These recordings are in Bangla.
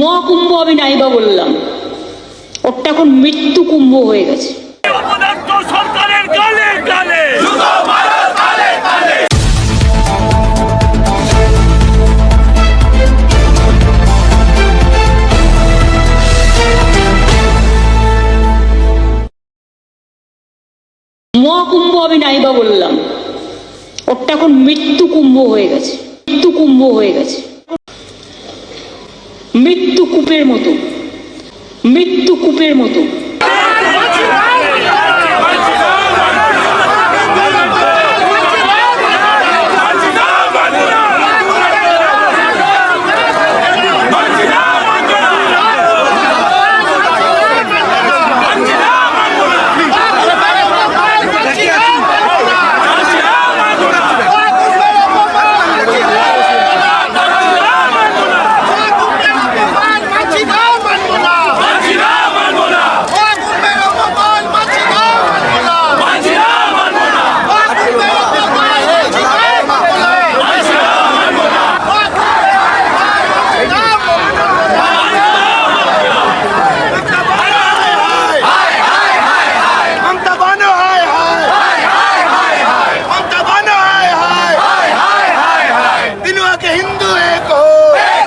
মহাকুম্ভ আমি নাইবা বললাম। ওটা এখন মৃত্যু কুম্ভ হয়ে গেছে। অপদার্থ সরকারের গালে গালে। মহাকুম্ভ আমি নাইবা বললাম। ওটা এখন মৃত্যু কুম্ভ হয়ে গেছে। মৃত্যু কুম্ভ হয়ে গেছে। মৃত্যু কূপের মতো। মৃত্যু কূপের মতো। México!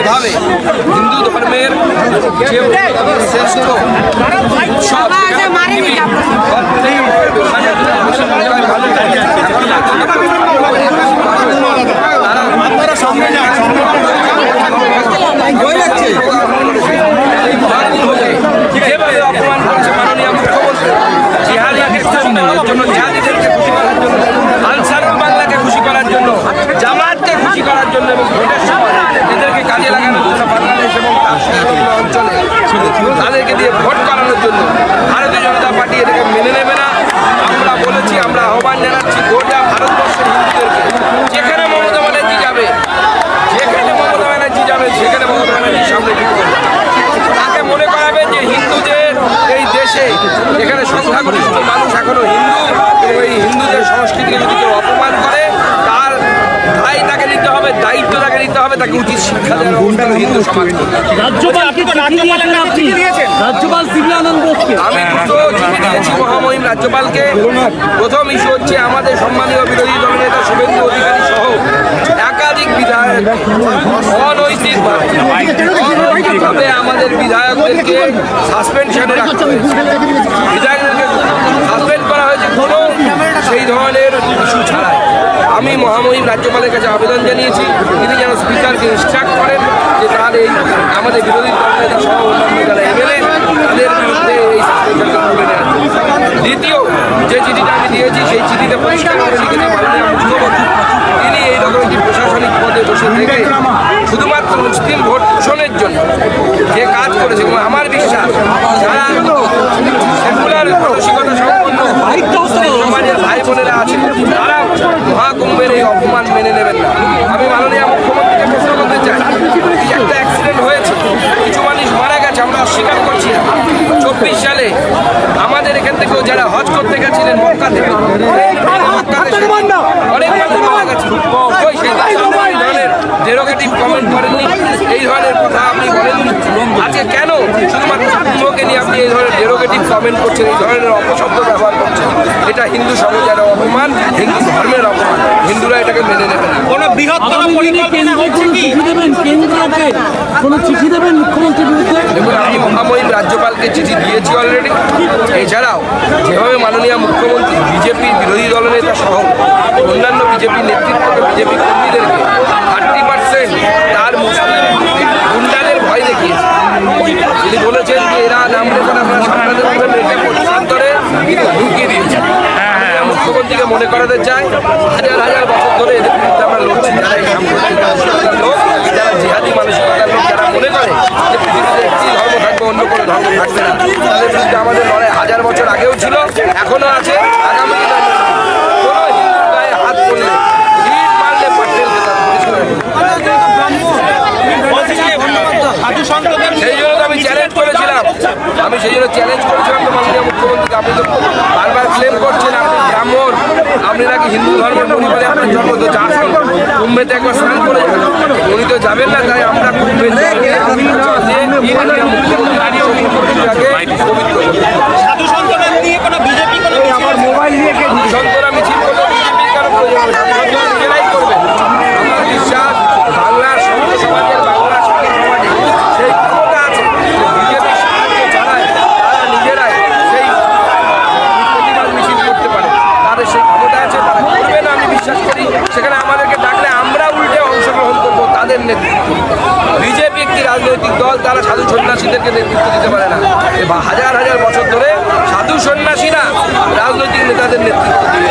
যেভাবে হিন্দু ধর্মের যে শ্রেষ্ঠ উৎসব যেভাবে দিয়ে ভোট শিক্ষা দেওয়ার হিন্দু সমাজ। রাজ্যপাল বোসকে। আমি দুটো চিঠি দিয়েছি মহামহিম রাজ্যপালকে। প্রথম ইস্যু হচ্ছে আমাদের সম্মানীয় বিরোধী দলনেতা শুভেন্দু অধিকারী সহ একাধিক বিধায়ক অনৈতিকভাবে আমাদের বিধায়কদেরকে সাসপেনশনে রাখা হয়েছে। বিধায়কদেরকে সাসপেন্ড করা হয়েছে কোনো সেই ধরনের ইস্যু ছাড়াই। আমি মহামহিম রাজ্যপালের কাছে আবেদন জানিয়েছি। তিনি যেন স্পিকারকে ইনস্ট্রাক্ট করেন যে তার এই আমাদের বিরোধী দলনেতা সহ অন্যান্য যারা এমএলএ, তাদের বিরুদ্ধে এই দ্বিতীয়, যে চিঠিটা আমি দিয়েছি, সেই চিঠিতে পরিষ্কার করে মাননীয় মুখ্যমন্ত্রী। তিনি এইরকম একটি প্রশাসনিক পদে বসে থেকে শুধুমাত্র মুসলিম ভোট শোষণের জন্য যে কাজ করেছে আমার বিশ্বাস বোনেরা আছে। তারা মহাকুম্ভের এই অপমান মেনে নেবেন না। আমি মাননীয় মুখ্যমন্ত্রীকে প্রশ্ন করতে চাই। একটা অ্যাক্সিডেন্ট হয়েছে, কিছু মানুষ মারা গেছে, আমরা অস্বীকার করছি না। হজ করতে গেছিলেন মক্কা থেকে মক্কাতে সে- অনেক মানুষ মারা গেছে। ওই ধরনের ডেরোগেটিভ কমেন্ট এই ধরনের কথা আপনি আজকে কেন শুধুমাত্র নিয়ে আপনি এই ধরনের ডেরোগেটিভ কমেন্ট করছেন? এই ধরনের অপশব্দ ব্যবহার করছেন? হিন্দু সমাজের অপমান হিন্দু ধর্মের অপমান হিন্দুরা এটাকে মেনে নেবে না। কোন বৃহত্তর পরিকল্পনা হচ্ছে কি? কেন্দ্রকে কোনো চিঠি দেবেন মুখ্যমন্ত্রীর বিরুদ্ধে? দেখুন আমি মহামহিম রাজ্যপালকে চিঠি দিয়েছি অলরেডি এছাড়াও যেভাবে মাননীয় মুখ্যমন্ত্রী বিজেপি বিরোধী দলনেতা সহ অন্যান্য বিজেপি নেতৃত্বকে বিজেপি কর্মীদেরকে থার্টি পার্সেন্ট তার মুসলিম গুন্ডাদের ভয় দেখিয়েছে তিনি বলেছেন যে এরা নাম রেখে আপনারা সামলাতে মুখ্যমন্ত্রীকে মনে করাতে চাই হাজার হাজার বছর ধরে এদের বিরুদ্ধে আমরা লড়ছি যারা এই লোক, যারা জিহাদি যারা মনে করে যে পৃথিবীতে একটি ধর্ম থাকবে, অন্য কোনো ধর্ম থাকবে না। তাদের বিরুদ্ধে আমাদের লড়াই হাজার বছর আগেও ছিল, এখনও আছে, আগামী হাত সেই জন্য আমি চ্যালেঞ্জ করেছিলাম। আমি সেই জন্য চ্যালেঞ্জ করেছিলাম তো মাননীয় মুখ্যমন্ত্রীকে। আপনি তো বারবার ক্লেম করছেন, আপনি আপনি নাকি হিন্দু ধর্মের পরিবারে আপনার জন্ম তো করবেন কুম্ভেতে একবার স্নান করে উনি তো যাবেন না তাই আমরা কুম্ভে যেয়ে মাননীয় মুখ্যমন্ত্রী মুখ্যমন্ত্রীকে পবিত্র করি। সাধু সন্তদের নিয়ে কোনো বিজেপি কোনো আমার মোবাইল নিয়ে সন্তরা মিছিল করবে বিজেপি কেন প্রয়োজন হবে? সন্তরা নিজেরাই করবে আমার বিশ্বাস বাংলার সন্ত সমাজের বাংলার সন্ত সমাজে সেই ক্ষমতা আছে বিজেপি সাহায্য ছাড়াই তারা নিজেরাই সেই প্রতিবাদ মিছিল করতে পারে তাদের সেই ক্ষমতা আছে তারা করবে না আমি বিশ্বাস করি সেখানে আমাদেরকে ডাকলে আমরা উল্টে অংশগ্রহণ করব তাদের নেতৃত্ব বিজেপি একটি রাজনৈতিক দল তারা সাধু সন্ন্যাসীদেরকে নেতৃত্ব দিতে পারে না। হাজার হাজার বছর ধরে সাধু সন্ন্যাসীরা রাজনৈতিক নেতাদের নেতৃত্ব দিয়ে